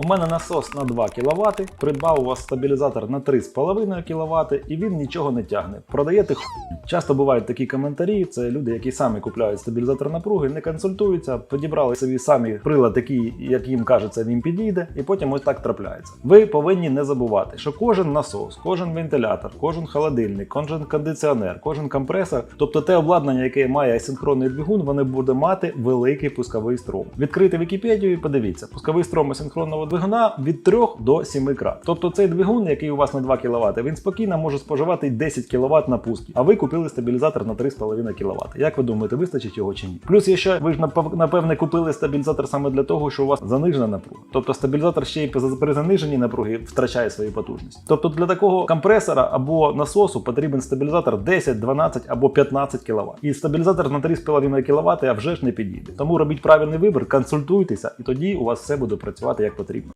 У мене насос на 2 кВт, придбав у вас стабілізатор на 3,5 кВт і він нічого не тягне. Продаєте ху. Часто бувають такі коментарі. Це люди, які самі купляють стабілізатор напруги, не консультуються, підібрали собі самі прилад, такий, як їм кажеться, він підійде, і потім ось так трапляється. Ви повинні не забувати, що кожен насос, кожен вентилятор, кожен холодильник, кожен кондиціонер, кожен компресор, тобто те обладнання, яке має асинхронний двигун, вони буде мати великий пусковий струм. Відкрити Вікіпедію і подивіться, пусковий струм асинхронного двигуна від 3 до 7 крат. Тобто цей двигун, який у вас на 2 кВт, він спокійно може споживати 10 кВт на пуск. А ви купили стабілізатор на 3,5 кВт. Як ви думаєте, вистачить його чи ні? Плюс є ще ви ж напевне купили стабілізатор саме для того, що у вас занижена напруга. Тобто стабілізатор ще й при- заниженій напруги втрачає свою потужність. Тобто для такого компресора або насосу потрібен стабілізатор 10, 12 або 15 кВт. І стабілізатор на 3,5 кВт а вже ж не підійде. Тому робіть правильний вибір, консультуйтеся, і тоді у вас все буде працювати як потрібно.